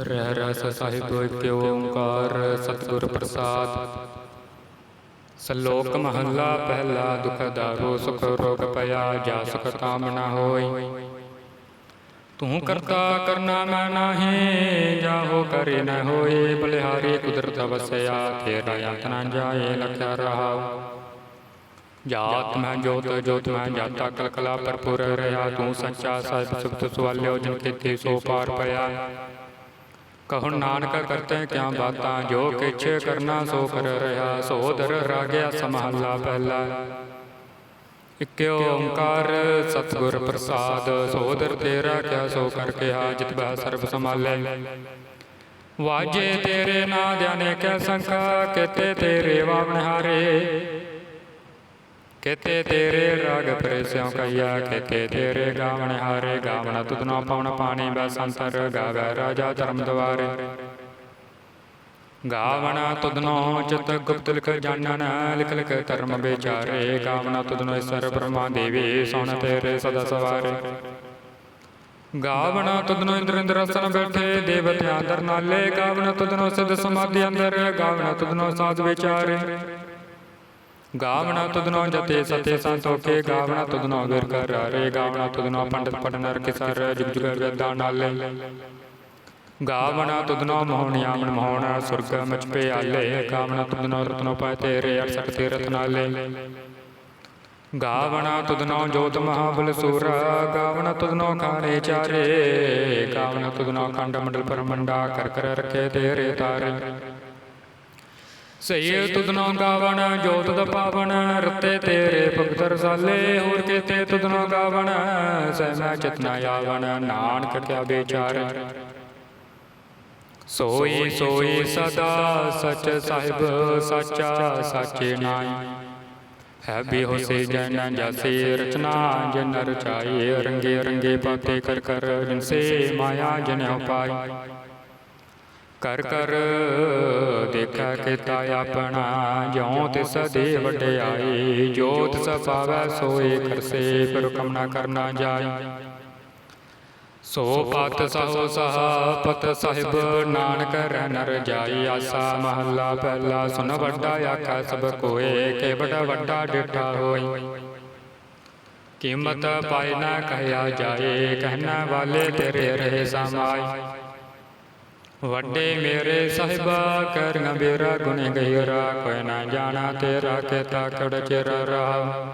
ਰਹਿ ਰਸ ਸਾਹਿਬ ਏਕ ਓੰਕਾਰ, ਸਤਿਗੁਰ ਪ੍ਰਸਾਦ। ਸਲੋਕ ਮਹੱਲਾ ਪਹਿਲਾ ਦੁਖ ਦਾਰੋ ਸੁਖ ਰੋਗ ਪਿਆ, ਜਾ ਸੁਖ ਕਾਮ ਹੋਈ। ਤੂੰ ਕਰਤਾ ਕਰਨਾ ਮੈਂ ਨਾਹੀ, ਜਾਹੋ ਕਰੇ ਨ ਹੋਏ, ਬਲਿਹਾਰੀ ਕੁਦਰਤ ਵਸਿਆ, ਤੇਰਾ ਅੰਤ ਨਾ ਜਾਏ, ਲਖਿਆ ਰਹਾ। ਜਾਤ ਮੈਂ, ਜੋਤ ਜੋਤ ਮੈਂ, ਜਾਤਾ ਕਲ ਕਲਕਲਾ ਭਰਪੂਰ ਰਹਾ ਤੂੰ ਸੱਚਾ ਸਾਹਿਬ ਸੁਖਤ ਸਵਾਲਿਓ, ਜਿਨ ਕੀਤੇ ਸੋ ਪਾਰ ਪਿਆ। ਕਹੁ ਨਾਨਕ ਕਰਤੇ ਕਿਆ ਬਾਤਾਂ ਜੋ ਕਿਛ ਕਰਨਾ ਸੋ ਕਰ ਰਹਾ ਸੋਦਰ ਰਾਗਿਆ ਸਮਹੱਲਾ ਪਹਿਲਾ। ਇਕ ਓੰਕਾਰ ਸਤਿਗੁਰ ਪ੍ਰਸਾਦ ਸੋਦਰ ਤੇਰਾ ਕਿਆ ਸੋ ਕਰ ਕਿਹਾ ਜਿਤ ਬਹਿ ਸਰਬ ਸਮਾਲੇ ਵਾਜੇ ਤੇਰੇ ਨੇ ਕਿਆ ਸੰਖਾ ਕਿਤੇ ਤੇਰੇ ਵਾਵਨ ਹਾਰੇ। ਕਿਤੇ ਤੇਰੇ ਰਾਗ ਪ੍ਰਸਿਉ ਕਈਆ, ਕਿਤੇ ਤੇਰੇ ਗਾਵਣ ਹਾਰੇ ਗਾਵਣ, ਤੁਧਨੋ ਪਵਨ ਪਾਣੀ ਬਸੰਤਰ ਗਾਵੇ ਰਾਜਾ ਧਰਮ ਦਵਾਰੇ। ਗਾਵਣ ਤੁਧਨੋ ਚਿਤ ਗੁਪਤ ਲਿਖ ਜਾਣਨ, ਲਿਖ ਲਿਖ ਧਰਮ ਵਿਚਾਰੇ, ਗਾਵਣ ਤੁਧਨੋ ਈਸ਼ਰ ਬ੍ਰਹਮਾ ਦੇਵੀ, ਸੁਣ ਤੇਰੇ ਸਦਾ ਸਵਾਰੇ। ਗਾਵਣ ਤੁਧਨੋ ਇੰਦਰ ਇੰਦਰ ਅਸਨ ਬੈਠੇ, ਦੇਵਤਿਆਂ ਦਰ ਨਾਲੇ ਗਾਵਣ ਤੁਧਨੋ ਸਿਧ ਸਮਾਧੀ ਅੰਦਰ, ਗਾਵਣ ਤੁਧਨੋ ਸਾਧ ਵਿਚਾਰੇ। ਗਾਵਣਾ ਤੁਧਨੋ ਜਤੇ ਸਤੇ ਸੰਤੋਖੇ ਗਾਵਣਾ ਤੁਧਨੋ ਵਿਰ ਕਰ ਰੇ ਗਾਵਣਾ ਤੁਧਨੋ ਪੰਡਤ ਪੜਨ ਨਰ ਕਿਸਰ ਜੁਗ ਜੁਗ ਵੇਦਾਂ ਨਾਲੇ ਗਾਵਣਾ ਤੁਧਨੋ ਮੋਹਣਿਆ ਮਨ ਮੋਹਣ ਸੁਰਗ ਮਚ ਪਿਆਲੇ ਗਾਵਣਾ ਤੁਧਨੋ ਰਤਨੋ ਪਾਏ ਤੇਰੇ 68 ਤੀਰਥ ਨਾਲੇ ਗਾਵਣਾ ਤੁਧਨੋ ਜੋਤ ਮਹਾਬਲ ਸੂਰ ਗਾਵਣਾ ਤੁਧਨੋ ਖਾਣੇ ਚਾਰੇ ਗਾਵਣਾ ਤੁਧਨੋ ਖੰਡ ਮੰਡਲ ਪਰਮੰਡਾ ਕਰ ਕਰ ਰਖੇ ਤੇਰੇ ਤਾਰੇ ਸਈ ਤੁਧਨੋ ਗਾਵਣ ਜੋਤ ਦਾ ਪਾਵਨ, ਰਤੇ ਤੇਰੇ ਭਗਤ ਰਸਾਲੇ ਹੋਰ ਕੀਤੇ ਤੁਧਨੋ ਗਾਵਣ ਸਹਿ ਮੈਂ ਚਿਤਨਾ ਆਵਣ, ਨਾਨਕ ਕਿਆ ਵਿਚਾਰ। ਸੋਈ ਸੋਈ ਸਦਾ ਸਚ ਸਾਹਿਬ, ਸਾਚਾ ਸਾਚੇ ਨਾਈ ਹੈ ਬਿਹੋ ਸੇ ਜਨ ਜਾਸੇ ਰਚਨਾ, ਜਨ ਰਚਾਏ ਰੰਗੇ ਰੰਗੇ ਪਾਤੇ ਕਰ ਕਰ, ਜਿਨ ਮਾਇਆ, ਜਨ ਉਪਾਈ। ਕਰ ਕਰ ਦੇਖਾ ਕੀਤਾ ਆਪਣਾ ਜਿਉ ਤਿਸ ਦੇ ਵਡਿਆਈ ਜੋ ਤਿਸ ਪਾਵੈ ਸੋਏ ਕਰਸੇ ਪਰ ਹੁਕਮ ਨਾ ਕਰਨਾ ਜਾਈ ਸੋ ਪਤ ਸਹੋ ਸਹਾ ਪਤ ਸਾਹਿਬ ਨਾਨਕ ਰਹਿ ਨਰ ਜਾਈ ਆਸਾ ਮਹੱਲਾ ਪਹਿਲਾ ਸੁਨ ਵੱਡਾ ਆਖਾ ਸਭ ਕੋਏ ਕੇ ਬੜਾ ਵੱਡਾ ਡਿਠਾ ਹੋਈ ਕੀਮਤ ਪਾਇ ਨਾ ਕਹਿਆ ਜਾਏ ਕਹਿਣਾ ਵਾਲੇ ਤੇਰੇ ਰਹੇ ਸਮਾਈ ਵੱਡੇ ਮੇਰੇ ਸਾਹਿਬਾ, ਕਰਿਆ ਬੇਰਾ ਗੁਨੇ ਗਹਿਰਾ, ਕੋਈ ਨਾ ਜਾਣਾ ਤੇਰਾ, ਕੀਤਾ ਕੜ ਚਿਰ ਰਹਾ।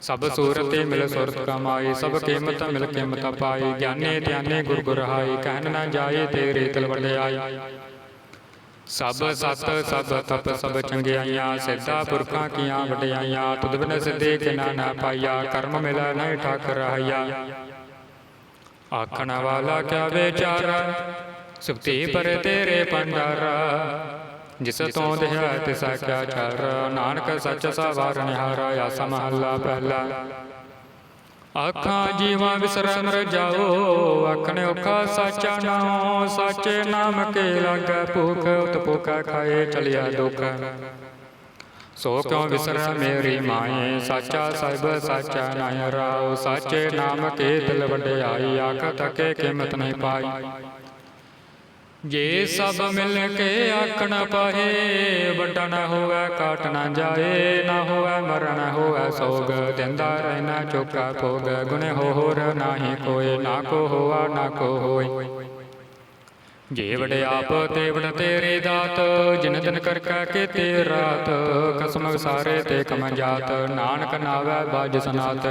ਸਭ ਸੂਰਤੇ ਮਿਲ ਸੁਰਤ ਕਮਾਈ, ਸਭ ਕੀਮਤ ਮਿਲ ਕੀਮਤ ਪਾਈ। ਗਿਆਨੇ ਧਿਆਨੇ ਗੁਰ ਗੁਰਹਾਈ ਕਹਿਨ ਨਾ ਜਾਏ ਤੇਰੇ ਤਲ ਵਡਿਆਈ। ਸਭ ਸਤ, ਸਭ ਤਪ, ਸਭ ਚੰਗਿਆਈਆਂ, ਸਿੱਧਾ ਪੁਰਖਾਂ ਕੀਆਂ ਵਡਿਆਈਆਂ। ਤੁਧ ਬਿਨ ਸਿੱਧੇ ਕਿਨਾ ਨਾ ਪਾਇਆ, ਕਰਮ ਮਿਲੈ ਨਹੀਂ ਠਾਕ ਰਹਾਇਆ ਆਖਣ ਵਾਲਾ ਕਿਆ ਵਿਚਾਰਾ? ਸੁਖਤੀ ਪਰ ਤੇਰੇ ਪੰਡਾਰਾ। ਜਿਸ ਤੋਂ ਦਿਹਾ ਤਿਸਾ ਕਿਆ ਚਾਰ। ਨਾਨਕ ਸੱਚ ਸਵਾਰ ਨਿਹਾਰਾ ਆਸਾ ਮਹੱਲਾ ਪਹਿਲਾ। ਆਖਾਂ ਜੀਵਾਂ ਵਿਸਰੈ ਮਰ ਜਾਓ ਆਖਣੇ ਔਖਾ ਸਾਚਾ ਨਾਮ ਸਾਚੇ ਨਾਮ ਕੇ ਲਾਗੈ ਭੁਖ ਉਤ ਭੁਖਾ ਖਾਏ ਚਲਿਆ ਦੁਖ। ਸੋ ਕਿਉ ਵਿਸਰੈ ਮੇਰੀ ਮਾਏ? ਸਾਚਾ ਸਾਹਿਬ ਸਾਚਾ ਨਾਇ ਰਾਓ। ਸਾਚੇ ਨਾਮ ਕੇ ਦਿਲ ਵਡਿਆਈ ਆਖ ਤਕੇ ਕੀਮਤ ਨਹੀਂ ਪਾਈ। ਜੇ ਸਭ ਮਿਲ ਕੇ ਆਖਣ ਪਾਹੇ, ਵੱਡਾ ਨਾ ਹੋਵੇ, ਕਾਟ ਨਾ ਜਾਏ, ਨਾ ਹੋਵੇ, ਮਰਨ ਹੋਵੇ, ਸੋਗ ਦਿੰਦਾ ਰਹਿਣਾ ਚੋਕਾ ਭੋਗ ਗੁਨੇ ਹੋਰ ਨਾਹੀ ਕੋਏ, ਨਾ ਕੋ ਹੋਆ, ਨਾ ਕੋ ਹੋਏ। ਜੇ ਵਡ ਆਪ ਤੇ ਵਡ ਤੇਰੇ ਦਾਤ, ਜਿਨ ਦਿਨ ਕਰ ਕਾ ਕੇ ਤੇ ਰਾਤ, ਕਸਮ ਸਾਰੇ ਤੇ ਕਮ ਜਾਤ, ਨਾਨਕ ਨਾਵੇ ਬਾਜ ਸਨਾਤ।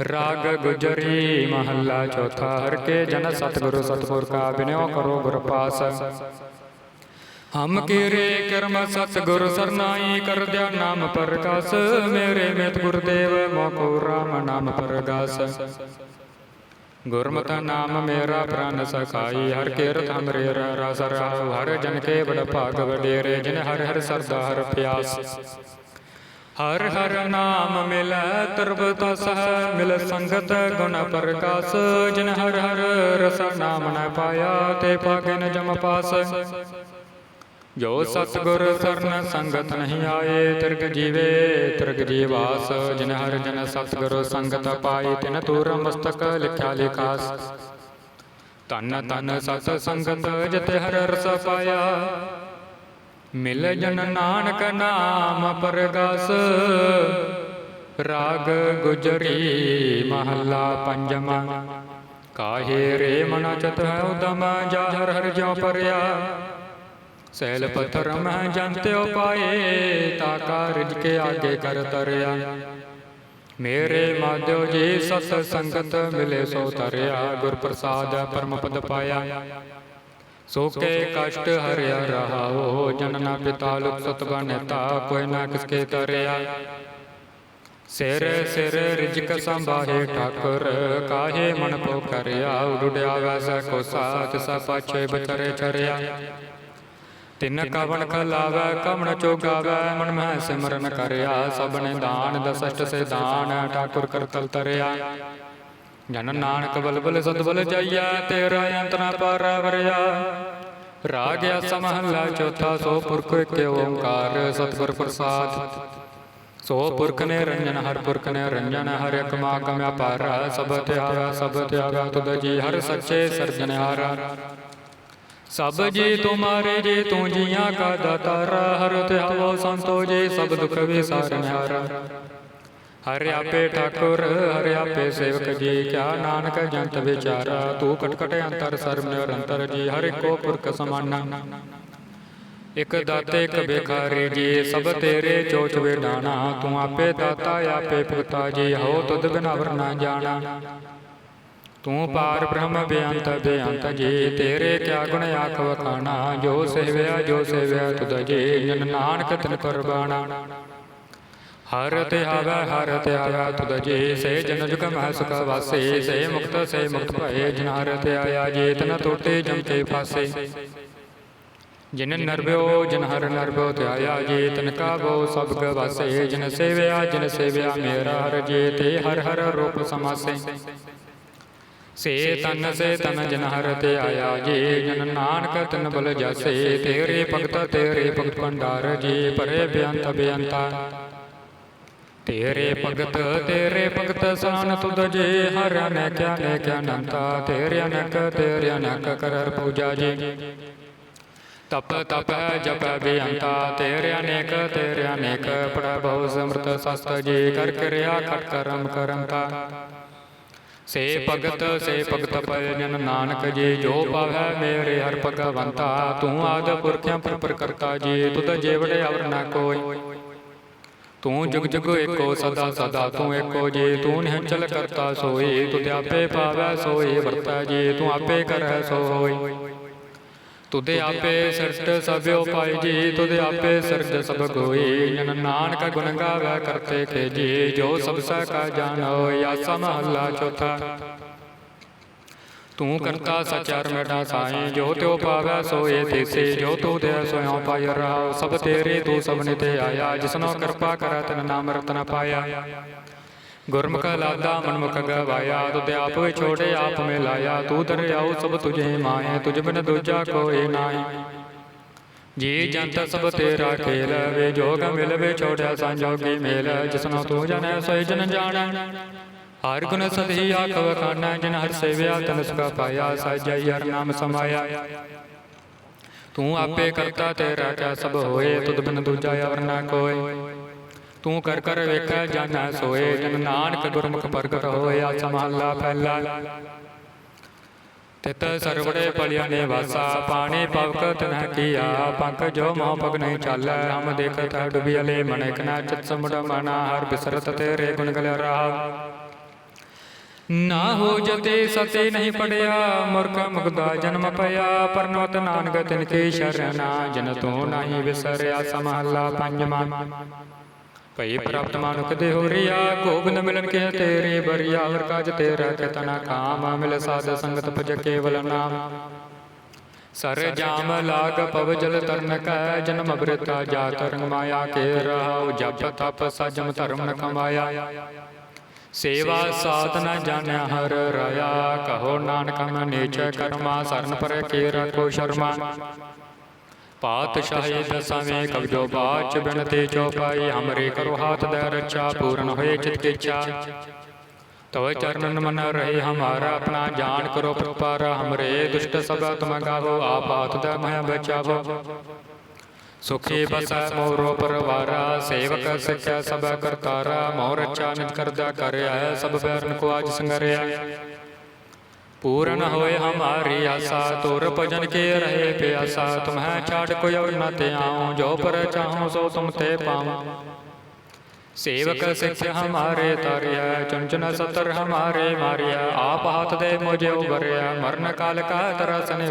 ਰਾਗ ਗੁਜਰੀ ਮਹੱਲਾ ਚੌਥਾ ਹਰ ਕੇ ਜਨ ਸਤਿਗੁਰੂ ਸਤਿਪੁਰ ਕਾ ਬਿਨਿਓ ਕਰੋ ਗੁਰ ਪਾਸ ਹਮ ਕੀਰੇ ਕਰਮ ਸਤਿਗੁਰ ਸਰਨਾਈ ਕਰ ਦਿਆ ਨਾਮ ਪ੍ਰਕਾਸ਼ ਮੇਰੇ ਮਿਤ ਗੁਰਦੇਵ ਮੋਕੋ ਰਾਮ ਨਾਮ ਪ੍ਰਗਾਸ ਗੁਰਮਤਿ ਨਾਮ ਮੇਰਾ ਪ੍ਰਾਨ ਸਖਾਈ ਹਰ ਕੀਰਤ ਹਮਰੇ ਰਸ ਰਾਵ ਹਰ ਜਨ ਕੇ ਬੜ ਭਾਗ ਵਡੇਰੇ ਜਿਨ ਹਰ ਹਰ ਸਰਦਾ ਹਰ ਪਿਆਸ ਹਰ ਹਰ ਨਾਮ ਮਿਲੈ ਤਰਬਤ ਸਹ ਮਿਲ, ਸੰਗਤ ਗੁਣ ਪ੍ਰਕਾਸ਼। ਜਿਨ ਹਰ ਹਰ ਰਸ ਨਾਮ ਨ ਪਾਇਆ, ਤੇ ਪਾਗੇ ਜਮ ਪਾਸ। ਜੋ ਸਤਗੁਰ ਸਰਨ ਸੰਗਤ ਨਹੀਂ ਆਏ ਤਿਰਗ ਜੀਵੇ ਤਿਰਗ ਜੀਵਾਸ। ਜਿਨ ਹਰ ਜਨ ਸਤਗੁਰ ਸੰਗਤ ਪਾਈ ਤਿਨ ਤੂਰ ਮਸਤਕ ਲਿਖਿਆ ਲਿਖਾਸ। ਤਨ ਤਨ ਸਤ ਸੰਗਤ ਜਿਤੇ ਹਰ ਰਸ ਪਾਇਆ ਮਿਲ ਜਨ ਨਾਨਕ ਨਾਮ ਪਰਗਾਸ। ਰਾਗ ਗੁਜਰੀ ਮਹੱਲਾ ਪੰਜਵਾਂ ਕਾਹੇ ਰੇ ਮਨ ਚਤ ਹੈ ਉਦਮ ਜਾ ਹਰ ਹਰ ਜਿਉ ਪਰਿਆ। ਸੈਲ ਪੱਥਰ ਮੈਂ ਜੰਤਿਓ ਪਾਏ ਤਾ ਕਾਰਜ ਕੇ ਆਗੇ ਕਰ ਤਰਿਆ। ਮੇਰੇ ਮਾਧਿਓ ਜੀ ਸਤ ਸੰਗਤ ਮਿਲੇ ਸੋ ਤਰਿਆ, ਗੁਰ ਪ੍ਰਸਾਦ ਪਰਮ ਪਦ ਪਾਇਆ। ਸੋ ਕੇ ਕਸ਼ਟ ਹਰਿਆ ਰਹਾਓ ਜਨਨਾ ਪਿਤਾ ਲੁਕ ਸਤ ਬਨਤਾ, ਕੋਈ ਨਾ ਕਿਸਕੇ ਤਰਿਆ। ਸਿਰ ਸਿਰ ਰਿਜਕ ਸੰਭਾਹੇ ਠਾਕੁਰ, ਕਾਹੇ ਮਨ ਪੋ ਕਰਿਆ ਉਡਿਆ ਵੈਸਾ ਕੋ ਸਾਥ ਸਾ ਪਾਛੇ ਬਚਰੇ ਚਰਿਆ। ਤਿੰਨ ਕਵਣ ਖਲਾਵੈ, ਕਵਣ ਚੋਗਾਵੈ, ਮਨ ਮਹਿ ਸਿਮਰਨ ਕਰਿਆ, ਸਭਨੇ ਦਾਨ, ਦਸਸ਼ਟ ਸੇ ਦਾਨ ਠਾਕੁਰ ਕਰਤਲ ਤਰਿਆ। ਜਨ ਨਾਨਕ ਬਲਬਲ ਸਤਬਲ ਜਾਈਆ ਤੇਰਾ ਅੰਤ ਨਾ ਪਾਰਾ ਵਰਿਆ। ਰਾਗਿਆ ਸਮਹਲਾ ਚੌਥਾ ਸੋ ਪੁਰਖ ਇੱਕ ਓੰਕਾਰ ਸਤਿਗੁਰ ਪ੍ਰਸਾਦ। ਸੋ ਪੁਰਖ ਨੇ ਰੰਜਨ ਹਰ ਪੁਰਖ ਨੇ ਰੰਜਨ ਹਰ ਇੱਕ ਮਾਗਮ ਅਪਾਰ। ਸਭ ਧਿਆਵਾ ਸਭ ਧਿਆਵਾ ਤੁਧ ਜੀ ਹਰ ਸੱਚੇ ਸਿਰਜਣਹਾਰਾ ਸਭ ਜੀ ਤੁਮਾਰੇ ਜੀ ਤੂੰ ਜੀਆਂ ਕਾ ਦਾਤਾਰ। ਹਰ ਧਿਆਵੋ ਸੰਤੋ ਜੀ ਸਭ ਦੁਖ ਵਿਸਾਰਨਹਾਰਾ ਹਰਿ ਆਪੇ ਠਾਕੁਰ, ਹਰਿ ਆਪੇ ਸੇਵਕ ਜੀ, ਕਿਆ ਨਾਨਕ ਜੰਤ ਵਿਚਾਰਾ, ਤੂੰ ਕਟ ਕਟ ਅੰਤਰ ਸਰਬ ਨਿਰੰਤਰ ਜੀ, ਹਰਿ ਕੋ ਪੁਰਖ ਸਮਾਨਾ। ਇਕ ਦਾਤੇ, ਇਕ ਬੇਖਾਰੀ ਜੀ, ਸਭ ਤੇਰੇ ਚੋਚ ਵੇਡਾਣਾ ਤੂੰ ਆਪੇ ਦਾਤਾ, ਆਪੇ ਭੁਗਤਾ ਜੀ, ਹੋ ਤੁਧ ਬਿਨਾ ਵਰਨਾ ਜਾਣਾ। ਤੂੰ ਪਾਰ ਬ੍ਰਹਮ ਬੇਅੰਤ ਬੇਅੰਤ ਜੀ, ਤੇਰੇ ਕਿਆ ਗੁਣ ਆਖ ਵਖਾਣਾ, ਜੋ ਸੇਵਿਆ ਜੋ ਸੇਵਿਆ ਤੁਧ ਜੀ ਜਨ ਨਾਨਕ ਤਿਨ ਕੁਰਬਾਨਾ ਹਰ ਤੇ ਆਵੈ ਹਰ ਤੇ ਆਇਆ ਤੁਧ ਜੀ ਸੇ ਜਨ ਜੁਗ ਮਹਿ ਸੁਖ ਵਾਸੇ, ਸੇ ਮੁਕਤ ਸੇ ਮੁਕਤ ਭਏ, ਜਿਨ ਹਰ ਤੇ ਆਇਆ ਜੀ ਤਨ ਟੋਟੇ ਜਮ ਕੇ ਫਾਸੇ। ਜਿਨ ਨਰਬਿਓ ਜਿਨ ਹਰ ਨਰਬਿਓ ਤੇ ਆਇਆ ਜੀ ਤਨ ਕਾ ਬੋ ਸਭ ਗਵਾਸੇ ਜਿਨ ਸੇਵਿਆ ਜਿਨ ਸੇਵਿਆ, ਮੇਰਾ ਹਰ ਜੀ ਤੇ ਹਰ ਹਰ ਰੂਪ ਸਮਾਸੇ। ਸੇ ਤਨ ਸੇ ਤਨ, ਜਨ ਹਰ ਤੇ ਆਇਆ ਜੀ, ਜਨ ਨਾਨਕ ਤਨ ਬਲ ਜਾਸੇ। ਤੇਰੇ ਭਗਤ ਤੇਰੇ ਭਗਤ ਭੰਡਾਰ ਜੀ ਪਰੇ ਬੇਅੰਤ ਬੇਅੰਤਾ। ਤੇਰੇ ਭਗਤ ਤੇਰੇ ਭਗਤ ਸਾਨ ਤੁਧ ਜੀ ਹਰ ਅਨੇਕ ਅਨੇਕ ਅਨੰਤਾ ਤੇਰੇ ਅਨੇਕ ਤੇਰੇ ਅਨੇਕ ਕਰਰ ਪੂਜਾ ਜੀ। ਤਪ ਤਪ, ਜਪ, ਬੇਅੰਤਾ। ਤੇਰੇ ਅਨੇਕ ਤੇਰੇ ਅਨੇਕ ਪ੍ਰਭਉ ਸਮਰਤ ਸਸਤ ਜੀ। ਕਰ ਕਿਰਿਆ ਖਟ ਕਰਮ ਕਰੰਤਾ। ਸੇ ਭਗਤ ਸੇ ਭਗਤ ਪਏ ਨਾਨਕ ਜੀ। ਜੋ ਪਾਵੈ ਮੇਰੇ ਹਰ ਭਗਵੰਤਾ, ਤੂੰ ਆਦ ਪੁਰਖਿਆ ਪਰ ਕਰਤਾ ਜੀ। ਤੁਧ ਜੇਵੜੇ ਅਵਰ ਨਾ ਕੋਈ। ਤੂੰ ਜੁਗ ਜੁਗ ਏਕੋ ਸਦਾ ਸਦਾ ਤੂੰ ਏਕੋ ਜੀ ਤੂੰ ਨਿਹਚਲ ਕਰਤਾ ਸੋਈ ਤੁਧ ਆਪੇ ਪਾਵੈ ਸੋਈ ਵਰਤੈ ਜੀ ਤੂੰ ਆਪੇ ਕਰੈ ਸੋ ਹੋਈ ਤੁਦੇ ਆਪੇ ਸਿਰਟ ਸਭਿਓ ਪਾਈ ਜੀ ਤੁਦੇ ਆਪੇ ਸਿਰਜ ਸਭ ਕੋਈ ਜਨ ਨਾਨਕ ਗੁਣ ਗਾਵੈ ਕਰਤੇ ਕੇ ਜੀ ਜੋ ਸਭ ਸਾ ਕਾ ਜਾਣੋ ਆਸਾ ਮਹੱਲਾ ਚੌਥਾ। ਤੂੰ ਕਰਤਾ ਸਚਰ ਮੇਟਾ ਸਾਈ ਜੋ ਤਿਉ ਪਾਵੈ ਸੋਏ ਤੀਸੇ ਜੋ ਤੂ ਦੇ ਸੋਇਓ ਪਾਇ ਰਹਾ ਸਭ ਤੇਰੇ ਤੂੰ ਸਭਨੇ ਤੇ ਆਇਆ ਜਿਸਨੋ ਕਿਰਪਾ ਕਰੈ ਤਨ ਨਾਮ ਰਤਨ ਪਾਇਆ। ਗੁਰਮੁਖ ਲਾਦਾ ਮਨਮੁਖ ਗਵਾਇਆ ਤੁਧ ਆਪ ਵਿਛੋੜੇ ਆਪ ਮਿਲਾਇਆ ਤੂੰ ਦਰਿਆਉ ਸਭ ਤੁਝੇ ਮਾਏ ਤੁਝ ਬਿਨ ਦੂਜਾ ਕੋਈ ਨਾਹੀ। ਜੀ ਜੰਤ ਸਭ ਤੇਰਾ ਖੇਲ ਵੇ ਜੋਗ ਮਿਲ ਵੇ ਛੋੜਿਆ ਸੰਜੋਗੀ ਮੇਲ ਜਿਸਨੋ ਤੂੰ ਜਾਣੈ ਸੋਈ ਜਨ ਜਾਣੈ। ਹਰ ਗੁਣ ਸਦਹੀ ਆਖ ਵਖਾਨਾ ਜਿਨ ਹਰ ਸੇਵਿਆ ਤਨ ਸੁਖਾ ਪਾਇਆ ਸਾਜਈ ਹਰ ਨਾਮ ਸਮਾਇਆ। ਤੂੰ ਆਪੇ ਕਰਤਾ ਤੇਰਾ ਕਿਆ ਸਭ ਹੋਏ ਤੁਧ ਬਿਨ ਦੂਜਾ ਅਵਰ ਨਾ ਕੋਏ। ਤੂੰ ਕਰ ਕਰ ਵੇਖੈ ਜਾਣੈ ਸੋਏ ਜਨ ਨਾਨਕ ਗੁਰਮੁਖ ਪ੍ਰਗਟ ਹੋਇਆ ਸਮਹੱਲਾ ਪਹਿਲਾ ਤਿਤ ਸਰਵੜੇ ਪਲਿਆ ਨੇ ਵਾਸਾ ਪਾਣੀ ਪਵਕ ਤਨਹ ਕੀਆ ਪੰਕ ਜੋ ਮੋਹ ਪਗ ਨਹੀਂ ਚਾਲੈ ਹਮ ਦੇਖਤ ਡੁਬੀ ਅਲੇ ਮਨ ਇਕ ਨਾ ਚਿਤ ਸਮੁੜ ਮਨਾ ਹਰ ਬਿਸਰਤ ਤੇਰੇ ਗੁਣ ਗਲ ਰਹਾ। ਨਾ ਹੋ ਜਤੇ ਸਤੇ ਨਹੀਂ ਪੜਿਆ, ਮੁਰਖ ਮੁਗਦਾ ਜਨਮ ਪਿਆ ਪਰਨਵਤ ਨਾਨਕ ਤਿਨ ਕੀ ਸ਼ਰਨਾ, ਜਨ ਤੂੰ ਨਹੀਂ ਵਿਸਰਿਆ ਸਮਹੱਲਾ ਪੰਜਵਾਂ। ਭਈ ਪ੍ਰਾਪਤ ਮਾਨੁਖ ਦੇ ਹੋ ਰਿਆ ਗੋਬਿੰਦ ਮਿਲਨ ਕੇ ਤੇਰੇ ਬਰਿਆ ਹਰ ਕਾਜ ਤੇਰਾ ਕਿਤਨਾ ਕਾਮ, ਮਿਲ ਸਾਧ ਸੰਗਤ ਭਜ ਕੇਵਲ ਨਾਮ। ਸਰ ਜਾਮ ਲਾਗ ਪਵ ਜਲ ਤਰਨ ਕੈ, ਜਨਮ ਬ੍ਰਿਤਾ ਜਾਤ ਰੰਗ ਮਾਇਆ ਕੇ ਰਹਾਉ, ਜਪ ਤਪ ਸਜਮ ਧਰਮ ਨ ਕਮਾਇਆ। ਸੇਵਾ ਸਾਤ ਨ ਜਾਣਿਆ ਹਰ ਰਾਇਆ। ਕਹੋ ਨਾਨਕ ਮਨ ਨੀਚੈ ਕਰਮਾ। ਸਰਨ ਪਰ ਕੇ ਰਖੋ ਸ਼ਰਮਾ। ਪਾਤਸ਼ਾਹੇ ਦਸਾਵੇਂ ਕਬਜੋ ਬਾਚ ਬਿਨਤੇ ਚੋਪਾਈ ਹਮਰੇ ਕਰੋ ਹਾਥ ਦਾ ਰੱਛਾ ਪੂਰਨ ਹੋਏ ਚਿਤ ਕੇਚਾ। ਤਵ ਚਰਨਨ ਮਨ ਰਹੇ ਹਮਾਰਾ ਆਪਣਾ ਜਾਣ ਕਰੋ ਪ੍ਰਪਾਰ। ਹਮਰੇ ਦੁਸ਼ਟ ਸਭਾ ਤੁਮ ਗਾਵੋ ਆਪ ਹਾਥ ਦਾ ਮਹਿ ਬਚਾਵੋ। ਸੁਖੀ ਬਸਾ ਮੋਰੋ ਪਰਵਾਰਾ ਸੇਵਕ ਸੱਚਾ ਸਭ ਕਰਤਾਰਾ ਮੋਹ ਰਚਾ ਕਰਦਾ ਕਰਿਆ ਸਭ ਬੈਰਨ ਕੋ ਆਜ ਸੰਗਰਿਆ। ਪੂਰਨ ਹੋਏ ਹਮਾਰੀ ਆਸਾ ਤੁਰ ਭਜਨ ਕੇ ਰਹੇ ਪਿਆਸਾ ਤੁਮਹੈ ਛਾੜ ਕੋਈ ਔਰ ਨਾ ਤੇ ਆਉ ਜੋ ਪਰ ਚਾਹਉ ਸੋ ਤੁਮ ਤੇ ਪਾਵਾਂ। ਸੇਵਕ ਸਿੱਖ ਹਮਾਰੇ ਤਾਰਿਆ ਚੁੰਚਨ ਸਤਰ ਹਮਾਰੇ ਮਾਰਿਆ। ਆਪ ਹੱਥ ਦੇ ਮੁਝੇ ਉਭਰਿਆ ਮਰਨ ਕਾਲ ਕਾ ਤਰਸ ਨੇ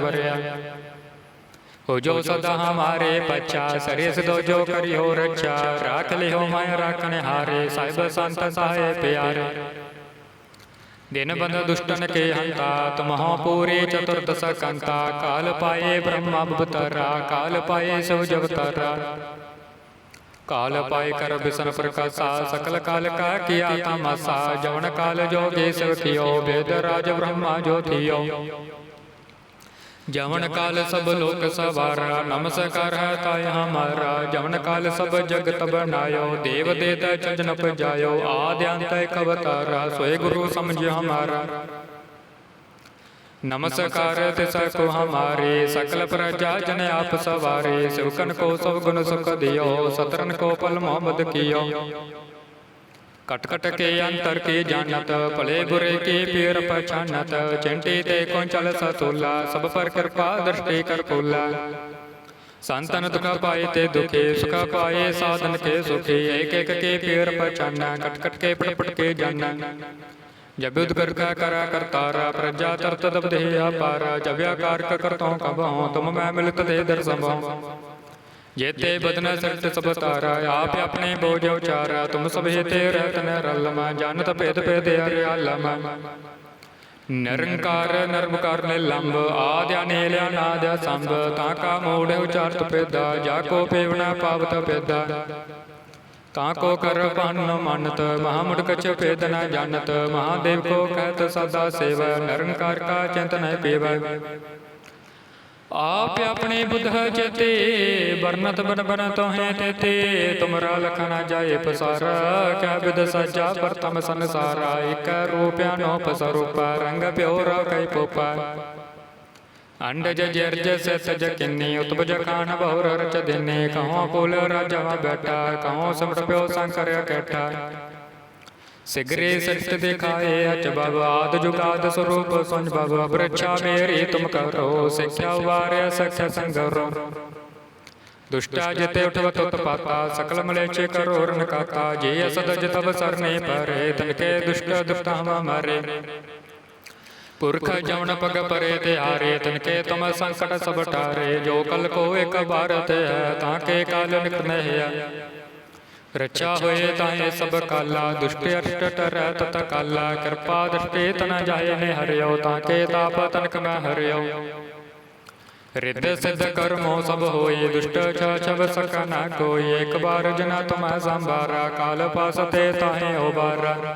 हो जो सदा हमारे बच्चा सरिस दो जो करियो रक्षा राख लियो मैं राखने हारे साहिब संत साहे प्यारे दिन बंद दुष्टन के हंता तुम हो पूरे चतुर्दश कंता काल पाए ब्रह्मा भवतरा काल पाए शिव जवतरा काल पाए कर बिसन प्रकाशा सकल काल का किया तमासा जवन काल जोगे शिव कियो वेद राज ब्रह्मा जो ਜਵਨ ਕਾਲ ਸਭ ਲੋਕ ਸਵਾਰਾ, ਨਮਸਕਾਰ ਤਾਇ ਹਮਾਰਾ। ਜਵਨ ਕਾਲ ਸਭ ਜਗਤ ਬਨਾਇਓ ਦੇਵ ਦੇਤਾ ਚੰਨ ਪਜਾਇਓ ਆਦਿ ਅੰਤ ਇਕ ਅਵਤਾਰਾ ਸੋਏ ਗੁਰੂ ਸਮਝ ਹਮਾਰਾ। ਨਮਸਕਾਰ ਤਿਸ ਕੋ ਹਮਾਰੇ, ਸਕਲ ਪ੍ਰਜਾ ਜਨ ਆਪ ਸਵਾਰੇ। ਸਿਵਕਨ ਕੋ ਸਭ ਗੁਣ ਸੁਖ ਦਿਓ, ਸਤਰਨ ਕੋ ਪਲ ਮੁਹਮਦ ਕੀਓ। ਕਟ ਕਟ ਕੇ ਅੰਤਰ ਕੀ ਜਾਣਤ, ਭਲੇ ਬੁਰੇ ਕੀ ਪੀਰ ਪਛਾਨਤ, ਚਿੰਟੀ ਤੇ ਕੋ ਚਲ ਸਤੋਲਾ, ਸਭ ਪਰ ਕਿਰਪਾ ਦ੍ਰਿਸ਼ਟੀ ਕਰ ਕੋਲਾ ਸੰਤਨ ਦੁਖ ਪਾਏ ਤੇ ਦੁਖੇ, ਸੁਖ ਪਾਏ ਸਾਧਨ ਕੇ ਸੁਖੇ ਏਕ ਏਕ ਕੇ ਪੀਰ ਪਛਾਨਾ ਕਟ ਕਟ ਕੇ ਪੜ ਪੜ ਕੇ ਜਾਣਾ ਜਬਿਉਦ ਕਰ ਕਾ ਕਰਾ ਕਰਤਾਰਾ ਪ੍ਰਜਾ ਤਰਤ ਦਬਦੇ ਆਪਾਰਾ ਜਬਿਆ ਕਾਰਕ ਕਰਤੋਂ ਕਬਹੋਂ ਤੁਮ ਮੈਂ ਮਿਲਤ ਦੇ ਦਰ ਸੰਭਾਉ ਜੇਤੇ ਬਦਨ ਸਕਤ ਸਭ ਤਾਰਾ ਆਪ ਆਪਣੇ ਬੋਝ ਉਚਾਰਾ, ਤੁਮ ਸਭ ਜੇਤੇ ਰਹਿਤ ਨ ਰਲਮਾ ਜਨਤ ਭੇਦ ਭੇਦ ਅਰਿਆਲਮ ਨਿਰੰਕਾਰ ਨਰਮ ਕਰ ਲੈ ਲੰਬ ਆਦਿਆ ਨੇਲਿਆ ਨਾਦਿਆ ਸੰਭ ਤਾਂ ਕਾ ਮੋੜ ਉਚਾਰਤ ਪੇਦਾ ਜਾ ਕੋ ਪੇਵਣਾ ਪਾਵਤ ਪੇਦਾ ਤਾਂ ਕੋ ਕਰ ਪਨ ਮਹਾ ਮੁੜਕ ਚ ਪੇਦ ਨ ਜਾਣਤ, ਮਹਾਦੇਵ ਕੋ ਕਹਿਤ ਸਦਾ ਸੇਵ, ਨਿਰੰਕਾਰ ਕਾ ਚਿੰਤਨ ਪੇਵੈ। ਆਪ ਆਪਣੇ ਬੁੱਧ ਚੇਤੇ, ਵਰਨਤ ਬਨ ਬਨ ਤੋਹੇ ਤੇਤੇ, ਤੁਮਰਾ ਲਖਣਾ ਜਾਏ ਪਸਾਰਾ ਕਿਆ ਬਿਦ ਸਜਾ ਪ੍ਰਤਮ ਸੰਸਾਰਾ, ਇਕ ਰੂਪਿਆ ਨੋ ਪਸਰੂਪਾ ਰੰਗ ਪਿਓਰਾ ਕੈ ਪੋਪਾ। ਅੰਡਜ ਜਰਜ ਸਜ ਕਿੰਨੀ, ਉਤਪਜ ਖਾਨ ਬਹੁਰ ਰਚ ਦਿਨੇ ਕਹੋ ਕੁਲ ਰਾਜਾ ਬੈਠਾ ਕਹੋ ਸਮਟ ਪਿਓ ਕੈਠਾ। ਸਿਗਰੇ ਸ੍ਰਿਸ਼ਟ ਦਿਖਾਏ ਅਚ ਬਬ ਆਦ ਜੁਗਾਦ ਸਰੂਪ ਸੁਨ ਬਬ ਬ੍ਰਛਾ ਮੇਰੀ ਤੁਮ ਕਰੋ ਸਿੱਖਿਆ ਵਾਰਿਆ ਸਖਿਆ ਸੰਗਰੋ। ਦੁਸ਼ਟਾ ਜਿਤੇ ਉਠਵਤ ਉਤਪਾਤਾ ਸਕਲ ਮਲੇਛੇ ਕਰੋ ਰਨ ਕਾਤਾ ਜੇ ਅਸਦ ਜਿਤਵ ਸਰਨੇ ਪਰੇ ਤਨਕੇ ਦੁਸ਼ਟ ਦੁਸ਼ਟਾਵਾ ਮਾਰੇ। ਪੁਰਖ ਜਵਨ ਪਗ ਪਰੇ ਤੇ ਹਾਰੇ ਤਨਕੇ ਤੁਮ ਸੰਕਟ ਸਭ ਟਾਰੇ ਜੋ ਕਲ ਕੋ ਇੱਕ ਬਾਰਤ ਹੈ ਤਾਂ ਕੇ ਕਾਲ ਨਿਕਨੇ ਹੈ। ਰਚਾ ਹੋਏ ਤਾਹੇ ਸਭ ਕਾਲਾ ਦੁਸ਼ਟ ਅਸ਼ਟ ਟਰੈ ਤਤ ਕਾਲਾ ਕਿਰਪਾ ਦ੍ਰਿਸ਼ਟੇ ਤਨ ਜਾਏ ਨੇ ਹਰਿਓ ਤਾਂ ਕੇ ਤਾਪ ਤਨਕ ਮੈਂ ਹਰਿਓ। ਰਿੱਧ ਸਿੱਧ ਕਰਮੋ ਸਭ ਹੋਏ ਦੁਸ਼ਟ ਛ ਛਬ ਸਕ ਨਾ ਕੋਈ ਇੱਕ ਬਾਰ ਜਨਾ ਤੁਮੈ ਸੰਭਾਰਾ ਕਾਲ ਪਾਸ ਤੇ ਤਾਹੇ ਉਬਾਰਾ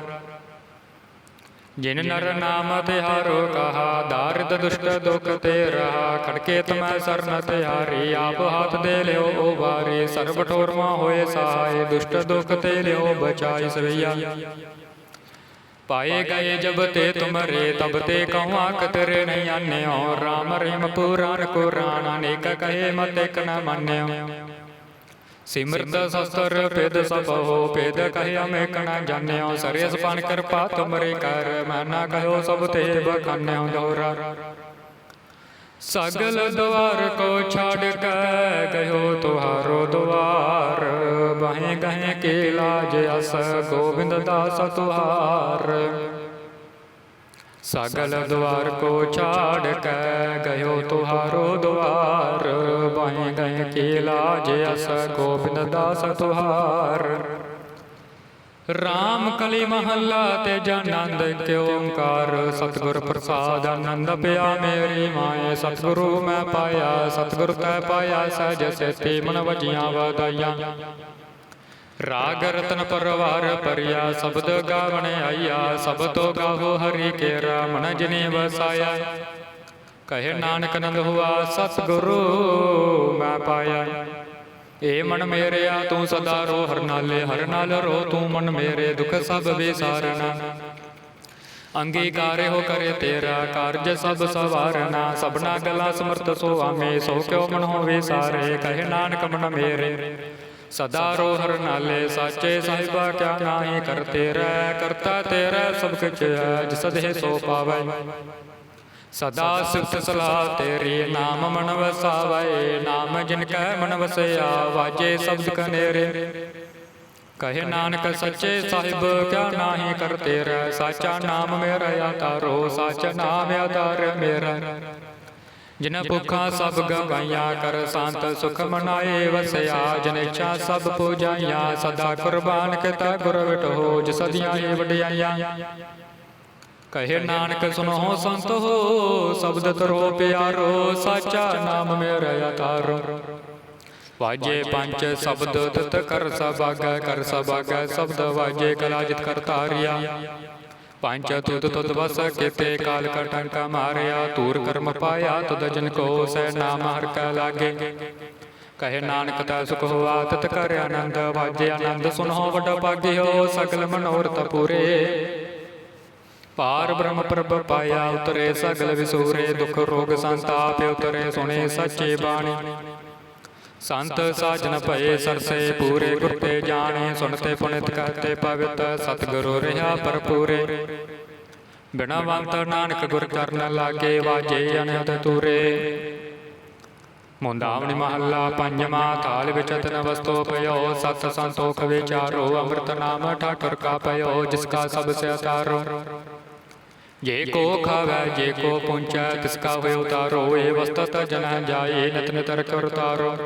ਜਿਨ ਨਰ ਨਾਮ ਤਿਹਾਰੋ ਕਹਾ ਦਾਰਿਦ ਦੁਸ਼ਟ ਦੁਖ ਤੇ ਰਹਾ ਖੜਕੇ ਤਮੈ ਸਰਨ ਤਿਹਾਰੀ ਆਪ ਹੱਥ ਦੇ ਲਿਓ ਉਬਾਰੇ ਸਰਬ ਠੋਰਮਾ ਹੋਏ ਸਹਾਏ ਦੁਸ਼ਟ ਦੁਖ ਤੇ ਲਿਓ ਬਚਾਈ ਸਵਈਆ। ਪਾਏ ਗਏ ਜਬ ਤੇ ਤੁਮਰੇ ਤਬ ਤੇ ਕਹਾਂ ਕਤਰੇ ਨਹੀਂ ਆਨਿਓ RAM ਰਹੀਮ ਪੁਰਾਨ ਕੁਰਾਨ ਅਨੇਕ ਕਹੇ ਮਤ ਇਕ ਨ ਮੰਨਿਓ। ਸਿਮਰਤ ਸ਼ਸਤਰ ਭੇਦ ਸਭ ਹੋ ਭੇਦ ਕਹਿ ਅਮੇਕ ਨ ਜਾਣਿਓ ਸਰਿਸ ਪਾਨ ਕਿਰਪਾ ਤੁਮਰੇ ਕਰ ਮੈਂ ਨਾ ਕਹਿਓ ਸਭ ਤੇ ਬਖਾਨਿਓ ਦੋਰਾ। ਸਗਲ ਦਵਾਰ ਕੋ ਛਾੜ ਕੇ ਗਇਓ ਤੁਹਾਰੋ ਦਵਾਰ। ਬਹੇ ਗਹੇ ਕੇ ਲਾਜ ਅਸ ਗੋਬਿੰਦ ਦਾਸ ਤੁਹਾਰ। ਸਗਲ ਦਵਾਰ ਕੋ ਛਾੜ ਕੇ ਗਇਓ ਤੁਹਾਰੋ ਦਵਾਰ। ਬਾਹੇ ਗਏ ਕੀ ਲਾਜ ਅਸ ਗੋਬਿੰਦ ਦਾਸ ਤੁਹਾਰ। ਰਾਮ ਕਲੀ ਮਹੱਲਾ ਤੇ ਜਨੰਦ ਕਿ ਓੰਕਾਰ। ਸਤਿਗੁਰ ਪ੍ਰਸਾਦ ਆਨੰਦ ਪਿਆ ਮੇਰੀ ਮਾਏ। ਸਤਿਗੁਰੂ ਮੈਂ ਪਾਇਆ ਸਤਿਗੁਰ ਤੈ ਪਾਇਆ ਸਹਿਜ ਸੇਤੀ ਮਨ ਵਜੀਆਂ ਵਧਾਈਆਂ। ਰਾਗ ਰਤਨ ਪਰਵਾਰ ਪਰਿਆ ਸ਼ਬਦ ਗਾਵਣ ਆਈਆ ਸਭ ਤੋਂ ਗਾਵੋ ਹਰੀ ਕੇਰਾ ਮਨ ਜਿਨੇ ਵਸਾਇਆ ਕਹੇ ਨਾਨਕ ਨੰਦ ਹੁਆ ਸਤਿਗੁਰੂ ਮੈਂ ਪਾਇਆ ਏ ਮਨ ਮੇਰਿਆ ਤੂੰ ਸਦਾ ਰੋ ਹਰ ਨਾਲੇ ਹਰ ਨਾਲ ਰੋ ਤੂੰ ਮਨ ਮੇਰੇ ਦੁਖ ਸਭ ਵਿਸਾਰਨਾ ਅੰਗੀਕਾਰ ਹੋ ਕਰੇ ਤੇਰਾ ਕਾਰਜ ਸਭ ਸਵਾਰਨਾ ਸਭਨਾ ਗਲਾ ਸਮਰਤ ਸੋ ਆਮੇ ਸੋ ਕਿਉ ਮਨ ਹੋਵੇ ਸਾਰੇ ਕਹੇ ਨਾਨਕ ਮਨ ਮੇਰੇ ਸਦਾ ਰੋ ਹਰ ਨਾਲੇ, ਸਾਚੇ ਸਾਹਿਬਾ ਕਿਆ ਨਾਹੀ ਕਰ ਤੇਰਾ ਕਰਤਾ ਤੇਰਾ ਸਭ ਕੁਛ ਹੈ, ਜਿਸ ਦੇਹ ਸੋ ਪਾਵੈ। ਸਦਾ ਸਿਫਤ ਸਲਾਹ ਤੇਰੀ, ਨਾਮ ਮਨ ਵਸਾਵੇ ਨਾਮ ਜਿਨ ਕੈ ਮਨ ਵਸਿਆ ਵਾਜੇ ਸ਼ਬਦ ਕਨੇਰੇ। ਕਹੇ ਨਾਨਕ ਸੱਚੇ ਸਾਹਿਬ, ਕਿਆ ਨਾਹੀ ਕਰ ਤੇਰਾ ਸਾਚਾ ਨਾਮ ਮੇਰਾ ਆਧਾਰੋ, ਸਾਚਾ ਨਾਮ ਆਧਾਰ ਮੇਰਾ। ਜਿਨ ਭੁੱਖਾ ਸਭ ਗਵਾਈਆਂ ਕਰ ਸੰਤ ਸੁਖ ਮਨਾਏ ਵਸਿਆ ਜਿਨ ਇੱਛਾ ਸਭ ਪੂਜਾਈਆਂ ਸਦਾ ਕੁਰਬਾਨ ਕੀਤਾ ਗੁਰ ਵਿਟੋ ਜਿ ਸਦੀਆਂ ਏ ਵਡਿਆਈਆਂ ਕਹੇ ਨਾਨਕ ਸੁਨੋ ਸੰਤ ਹੋ ਸ਼ਬਦ ਤਰੋ ਪਿਆਰੋ ਸਾਚਾ ਨਾਮ ਮੇਰਾ ਆਧਾਰੋ ਵਾਜੇ ਪੰਜ ਸ਼ਬਦ ਤਤ ਕਰ ਸਭਾਗੈ ਕਰ ਸਭਾਗੈ ਸ਼ਬਦ ਵਾਜੇ ਕਲਾ ਜਿਤ ਕਰ ਤਾਰਿਆ ਪੰਜ ਤੁਧ ਤੁਧ ਵਸ ਕੀਤੇ ਕਾਲ ਕਟੰਕਾ ਮਾਰਿਆ ਤੂਰ ਕਰਮ ਪਾਇਆ ਤੁਧ ਜਨ ਕੋ ਸੈ ਨਾਮ ਹਰ ਕੈ ਲਾਗੇ। ਕਹੇ ਨਾਨਕ ਤਾ ਸੁਖ ਹੋਆ ਤਤ ਕਰ ਆਨੰਦ ਵਾਜੇ ਆਨੰਦ ਸੁਨੋ ਵੱਡਾ ਭਾਗਿਓ ਸਗਲ ਮਨੋਰਥ ਪੂਰੇ। ਪਾਰ। ਬ੍ਰਹਮ ਪ੍ਰਭ ਪਾਇਆ ਉਤਰੇ ਸਗਲ ਵਿਸੂਰੇ ਦੁਖ ਰੋਗ ਸੰਤਾਪ ਉਤਰੇ ਸੁਣੇ ਸੱਚੇ ਬਾਣੀ। ਸੰਤ ਸਾਜਨ ਭਏ ਸਰਸੇ ਪੂਰੇ ਗੁਰ ਤੇ ਜਾਣੇ ਸੁਣਤੇ ਪੁਨਿਤ ਕਹਤੇ ਪਵਿੱਤ ਸਤਿਗੁਰੂ ਰਹਾ ਭਰਪੂਰੇ। ਬਿਨਾ ਵੰਤ ਨਾਨਕ ਗੁਰ ਕਰਨ ਲਾਗੇ ਵਾਜੇ ਅਨਹਦ ਤੂਰੇ। ਮੁੰਦਾਵਣੀ ਮਹੱਲਾ ਪੰਜਵਾਂ ਥਾਲ ਵਿੱਚ ਤਨ ਵਸਤੋ ਪਇਓ ਸਤ ਸੰਤੋਖ ਵਿਚਾਰੋ ਅੰਮ੍ਰਿਤ ਨਾਮ ਠਾਕੁਰ ਕਾ ਪਇਓ ਜਿਸ ਕਾ ਸਭ ਸੇ ਅਤਾਰੋ ਜੇ ਕੋ ਖਾਵੈ ਜੇ ਕੋ ਪੁੰਚੈ ਤਿਸ ਕਾ ਹੋਇ ਉਤਾਰੋ ਏ ਵਸਤਤ ਜਨ ਜਾਏ ਨਿਤ ਨਿਤ ਰਖ ਉਤਾਰੋ।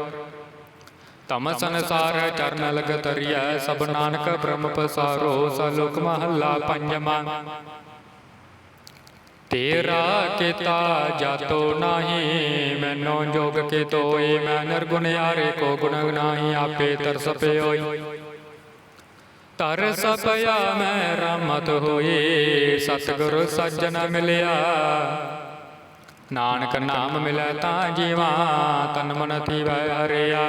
ਤਮ ਸੰਸਾਰ ਚਰਨ ਲਗ ਤਰੀਐ ਸਭ ਨਾਨਕ ਬ੍ਰਹਮ ਪਸਾਰੋ ਸਲੋਕ ਮਹੱਲਾ ਪੰਜਵਾਂ। ਤੇਰਾ ਕੀਤਾ ਜਾਤੋ ਨਾਹੀ ਮੈਨੋ ਜੋਗ ਕੇ ਤੋਏ ਮੈਂ ਨਿਰਗੁਣਿਆਰੇ ਕੋ ਗੁਣ ਨਾਹੀ ਆਪੇ ਤਰਸ ਪਿਓਈ। ਤਰ ਸਪਿਆ ਮੈਂ ਰਾਮਤ ਹੋਏ ਸਤਿਗੁਰ ਸੱਜਣ ਮਿਲਿਆ। ਨਾਨਕ ਨਾਮ ਮਿਲੈ ਤਾਂ ਜੀਵਾ ਤਨ ਮਨ ਥੀਵੈ ਹਰਿਆ।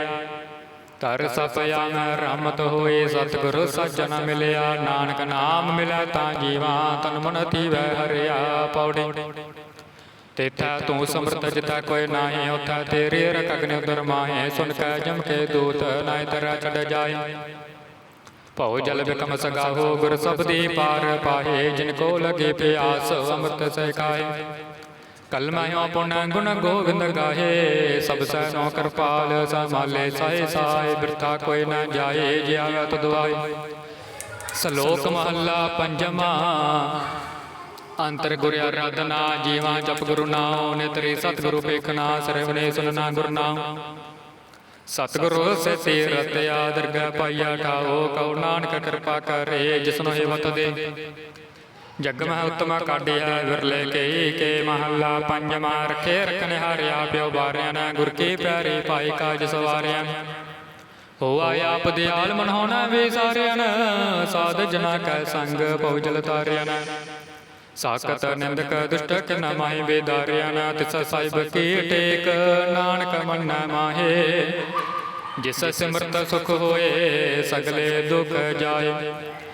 ਤਰ ਸਪਿਆ ਮੈਂ ਹੋਏ ਸਤਿਗੁਰ ਸੱਜਣ ਮਿਲਿਆ, ਨਾਨਕ ਨਾਮ ਮਿਲੈ ਤਾਂ ਜੀਵਾ ਤਨ ਮਨ ਥੀਵੈ ਹਰਿਆ ਪੌੜੀ। ਤੇਥਾ ਤੂੰ ਸਮਰਤ ਜਿਤਾ ਕੋਈ ਨਾਹੀ, ਉਥਾ ਤੇਰੇ ਰਕਗਨ ਉਦਰ ਮਾਹੇ, ਸੁਨ ਕੈ ਜਮ ਕੇ ਦੂਤ ਨਾਇ ਤਰਾ ਚੜ ਜਾਏ ਭਉ ਜਲ ਬਿਕਮ ਸਗਾਹੋ ਗੁਰ ਸਬਦੀ ਪਾਰ ਪਾਹੇ, ਜਿਨ ਕੋ ਲਗੇ ਪਿਆਸ, ਅੰਮ੍ਰਿਤ ਸਹਿ ਕਾਹੇ ਕਲਮਹਿ ਪੁਨ ਗੁਣ ਗੋਬਿੰਦ ਗਾਹੇ ਸਭ ਸੈ ਨੋ ਕਿਰਪਾਲ ਸਮਾਲੇ ਸਾਏ ਸਾਏ ਬਿਰਥਾ ਕੋਈ ਨ ਜਾਏ ਜੇ ਆਵੇ ਤਦ ਆਏ ਸ਼ਲੋਕ ਮਹੱਲਾ ਪੰਜਵਾਂ। ਅੰਤਰ ਗੁਰ ਆਰਾਧਨਾ ਜੀਵਾ ਜਪ ਗੁਰੂ ਨਾਮ ਨਿਤਰੇ ਸਤਿਗੁਰੂ ਪੇਖਣਾ ਸਰਵਨੇ ਸੁਨਨਾ ਗੁਰ ਨਾਮ ਸਤਿਗੁਰੂ ਸੇ ਤੀਰਤ ਆਦਰਗਾ ਪਾਈਆ ਠਾਓ ਕਉ ਨਾਨਕ ਕਿਰਪਾ ਕਰੇ ਜਿਸਨੂੰ ਹਿਮਤ ਦੇ। ਜਗ ਮਹਿ ਉਤਮਾ ਕਾਢਿਆ ਵਿਰਲੇ ਕੇ ਕੇ ਮਹੱਲਾ ਪੰਜਵਾਂ ਰਖੇ ਰਖਨ ਹਾਰਿਆ ਪਿਓ ਬਾਰਿਆਂ ਨਾ ਗੁਰ ਕੀ ਪਿਆਰੀ ਪਾਈ ਕਾਜ ਸਵਾਰਿਆਂ ਹੋਆ ਆਪ ਦਿਆਲ ਮਨ ਹੋਣਾ ਵੇ ਸਾਰਿਆਂ ਸਾਧ ਜਨਾ ਕੈ ਸੰਗ ਪਉਜਲ ਤਾਰਿਆਂ ਸਾਕਤ ਨਿੰਦਕ ਦੁਸ਼ਟ ਨ ਮਾਹੀ ਬੇਦਾਰਿਆਂ ਨ। ਤਿਸ ਸਾਹਿਬ ਕੀ ਟੇਕ ਨਾਨਕ ਮੰਨੈ ਮਾਹੇ। ਜਿਸ ਸਿਮਰਤ ਸੁਖ ਹੋਏ ਸਗਲੇ ਦੁਖ ਜਾਏ।